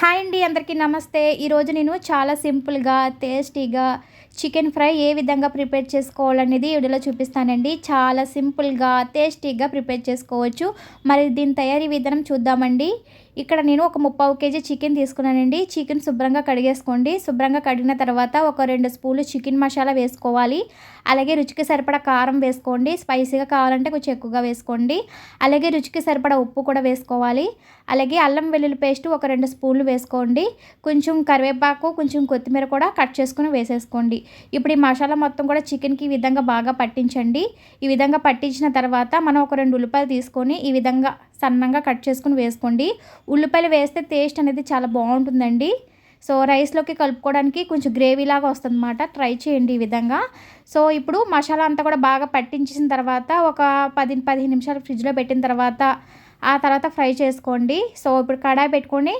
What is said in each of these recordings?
Hi అండి అందరికీ నమస్తే. ఈరోజు నేను చాలా సింపుల్గా టేస్టీగా చికెన్ ఫ్రై ఏ విధంగా ప్రిపేర్ చేసుకోవాలనేది వీడియోలో చూపిస్తానండి. చాలా సింపుల్గా టేస్టీగా ప్రిపేర్ చేసుకోవచ్చు. మరి దీని తయారీ విధానం చూద్దామండి. ఇక్కడ నేను ఒక ముప్పావు కేజీ చికెన్ తీసుకున్నానండి. చికెన్ శుభ్రంగా కడిగేసుకోండి. శుభ్రంగా కడిగిన తర్వాత ఒక రెండు స్పూన్లు చికెన్ మసాలా వేసుకోవాలి. అలాగే రుచికి సరిపడా కారం వేసుకోండి. స్పైసీగా కావాలంటే కొంచెం ఎక్కువగా వేసుకోండి. అలాగే రుచికి సరిపడా ఉప్పు కూడా వేసుకోవాలి. అలాగే అల్లం వెల్లుల్లి పేస్ట్ ఒక రెండు స్పూన్లు వేసుకోండి. కొంచెం కరివేపాకు కొంచెం కొత్తిమీర కూడా కట్ చేసుకుని వేసేసుకోండి. ఇప్పుడు ఈ మసాలా మొత్తం కూడా చికెన్కి ఈ విధంగా బాగా పట్టించండి. ఈ విధంగా పట్టించిన తర్వాత మనం ఒక రెండు ఉల్లిపాయలు తీసుకొని ఈ విధంగా సన్నంగా కట్ చేసుకుని వేసుకోండి. ఉల్లిపాయలు వేస్తే టేస్ట్ అనేది చాలా బాగుంటుందండి. సో రైస్లోకి కలుపుకోవడానికి కొంచెం గ్రేవీలాగా వస్తుంది అనమాట ట్రై చేయండి ఈ విధంగా. సో ఇప్పుడు మసాలా అంతా కూడా బాగా పట్టించిన తర్వాత ఒక పది పదిహేను నిమిషాలు ఫ్రిడ్జ్లో పెట్టిన తర్వాత ఆ తర్వాత ఫ్రై చేసుకోండి. సో ఇప్పుడు కడాయి పెట్టుకొని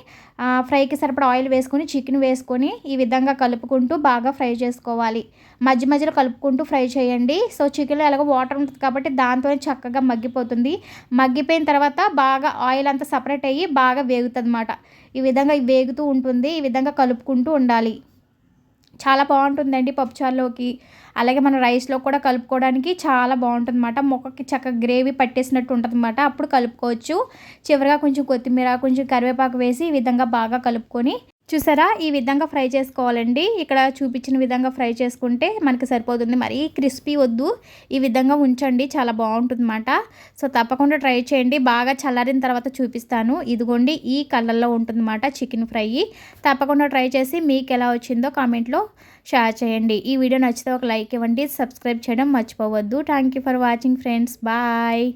ఫ్రైకి సరిపడా ఆయిల్ వేసుకొని చికెన్ వేసుకొని ఈ విధంగా కలుపుకుంటూ బాగా ఫ్రై చేసుకోవాలి. మధ్య మధ్యలో కలుపుకుంటూ ఫ్రై చేయండి. సో చికెన్లో ఎలాగో వాటర్ ఉంటుంది కాబట్టి దాంతోనే చక్కగా మగ్గిపోతుంది. మగ్గిపోయిన తర్వాత బాగా ఆయిల్ అంతా సపరేట్ అయ్యి బాగా వేగుతుంది ఈ విధంగా వేగుతూ ఉంటుంది. ఈ విధంగా కలుపుకుంటూ ఉండాలి. చాలా బాగుంటుందండి పప్పుచారులోకి. అలాగే మన రైస్లో కూడా కలుపుకోవడానికి చాలా బాగుంటుంది అనమాట మొక్కకి చక్కగా గ్రేవీ పట్టేసినట్టు ఉంటుంది అనమాట అప్పుడు కలుపుకోవచ్చు. చివరిగా కొంచెం కొత్తిమీర కొంచెం కరివేపాకు వేసి ఈ విధంగా బాగా కలుపుకొని చూసారా? ఈ విధంగా ఫ్రై చేసుకోవాలండి. ఇక్కడ చూపించిన విధంగా ఫ్రై చేసుకుంటే మనకి సరిపోతుంది. మరీ క్రిస్పీ వద్దు. ఈ విధంగా ఉంచండి. చాలా బాగుంటుందన్నమాట. సో తప్పకుండా ట్రై చేయండి. బాగా చల్లారిన తర్వాత చూపిస్తాను. ఇదిగోండి ఈ కలర్లో ఉంటుందన్నమాట చికెన్ ఫ్రై. తప్పకుండా ట్రై చేసి మీకు ఎలా వచ్చిందో కామెంట్లో షేర్ చేయండి. ఈ వీడియో నచ్చితే ఒక లైక్ ఇవ్వండి. సబ్స్క్రైబ్ చేయడం మర్చిపోవద్దు. Thank for watching friends. Bye.